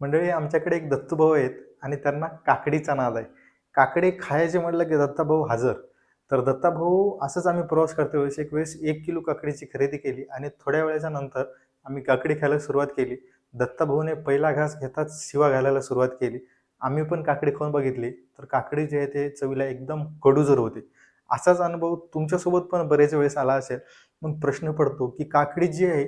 मंडळी आमच्याकडे एक दत्तूभाऊ आहेत आणि त्यांना काकडीचा नाद आहे. काकडे खायचे म्हटलं की दत्ताभाऊ हजर. तर दत्ताभाऊ असंच आम्ही प्रवास करते वेळेस. एक वेळेस एक किलो काकडीची खरेदी केली आणि थोड्या वेळेच्या नंतर आम्ही काकडी खायला सुरुवात केली. दत्ताभाऊने पहिला घास घेताच शिवा घालायला सुरुवात केली. आम्ही पण काकडी खाऊन बघितली. तर काकडी जे आहे ते चवीला एकदम कडूजर होते. असाच अनुभव तुमच्यासोबत पण बरेच वेळेस आला असेल. मग प्रश्न पडतो की काकडी जी आहे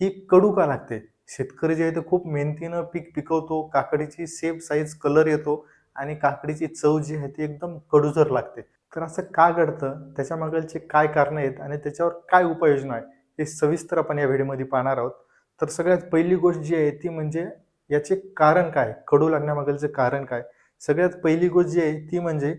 ही कडू का लागते? शेतकरी जे आहे ते खूप मेहनतीनं पीक पिकवतो काकडीची सेफ साईज कलर येतो आणि काकडीची चव जी आहे ती एकदम कडूजर लागते. तर असं का घडतं? त्याच्या मागलचे काय कारणं आहेत आणि त्याच्यावर काय उपाययोजना आहे हे सविस्तर आपण या व्हिडिओमध्ये पाहणार आहोत. तर सगळ्यात पहिली गोष्ट जी आहे ती म्हणजे याचे कारण काय? कडू लागण्यामागलचे कारण काय? सगळ्यात पहिली गोष्ट जी आहे ती म्हणजे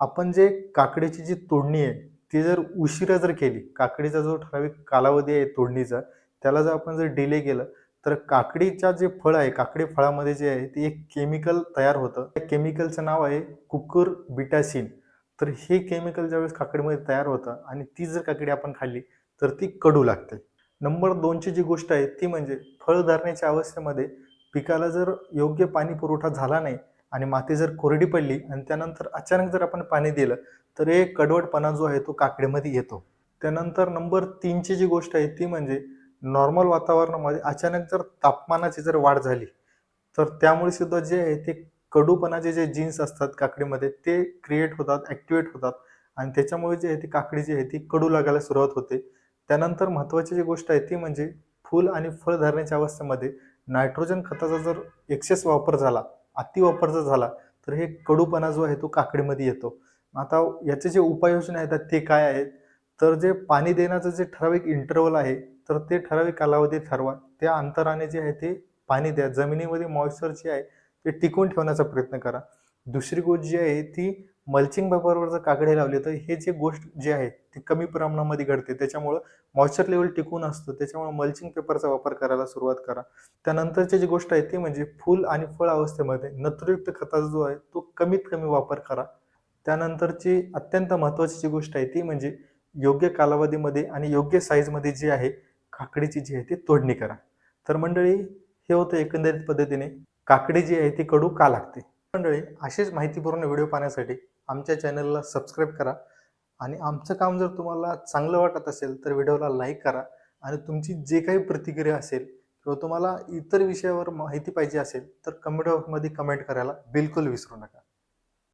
आपण जे काकडीची जी तोडणी आहे ती जर उशिरा जर केली काकडीचा जो ठराविक कालावधी आहे तोडणीचा त्याला जर आपण जर डिले केलं तर काकडीच्या जे फळ आहे काकडी फळामध्ये जे आहे ते एक केमिकल तयार होतं. त्या केमिकलचं नाव आहे कुकर बिटासिन. तर हे केमिकल ज्यावेळेस काकडीमध्ये तयार होतं आणि ती जर काकडी आपण खाल्ली तर ती कडू लागते. नंबर दोनची जी गोष्ट आहे ती म्हणजे फळ धरण्याच्या अवस्थेमध्ये पिकाला जर योग्य पाणी पुरवठा झाला नाही आणि माती जर कोरडी पडली आणि त्यानंतर अचानक जर आपण पाणी दिलं तर एक कडवटपणा जो आहे तो काकडीमध्ये येतो. त्यानंतर नंबर तीनची जी गोष्ट आहे ती म्हणजे नॉर्मल वातावरणामध्ये अचानक जर तापमानाची जर वाढ झाली तर त्यामुळे सुद्धा जे आहे ते कडूपणाचे जे जीन्स असतात काकडीमध्ये ते क्रिएट होतात ॲक्टिवेट होतात. आणि त्याच्यामुळे जे आहे ती काकडी जी आहे ती कडू लागायला सुरुवात होते. त्यानंतर महत्त्वाची जी गोष्ट आहे ती म्हणजे फूल आणि फळ धरण्याच्या अवस्थेमध्ये नायट्रोजन खताचा जर एक्सेस वापर झाला अतिवापर जर झाला तर हे कडूपणा जो आहे तो काकडीमध्ये येतो. आता याचे जे उपाययोजना आहेत ते काय आहेत? तर जे पाणी देण्याचं जे ठराविक इंटरवल आहे तर ते ठराविक कालावधी ठरवा. त्या अंतराने जे आहे ते पाणी द्या. जमिनीमध्ये मॉइश्चर जे आहे ते टिकून ठेवण्याचा प्रयत्न करा. दुसरी गोष्ट जी आहे ती मल्चिंग पेपरवर जर काकडे लावले तर हे जे गोष्ट जे आहे ती कमी प्रमाणामध्ये घडते. त्याच्यामुळं मॉइश्चर लेवल टिकून असतं. त्याच्यामुळे मल्चिंग पेपरचा वापर करायला सुरुवात करा. त्यानंतरची जी गोष्ट आहे ती म्हणजे फूल आणि फळ अवस्थेमध्ये नत्रयुक्त खताचा जो आहे तो कमीत कमी वापर करा. त्यानंतरची अत्यंत महत्त्वाची जी गोष्ट आहे ती म्हणजे योग्य कालावधीमध्ये आणि योग्य साईजमध्ये जी आहे काकडीची जी आहे ती तोडणी करा. तर मंडळी हे होतं एकंदरीत पद्धतीने. काकडी जी आहे ती कडू का लागते? मंडळी असेच माहितीपूर्ण व्हिडिओ पाहण्यासाठी आमच्या चॅनलला सबस्क्राईब करा आणि आमचं काम जर तुम्हाला चांगलं वाटत असेल तर व्हिडिओला लाईक करा आणि तुमची जे काही प्रतिक्रिया असेल किंवा तुम्हाला इतर विषयावर माहिती पाहिजे असेल तर कमेंट बॉक्समध्ये कमेंट करायला बिलकुल विसरू नका.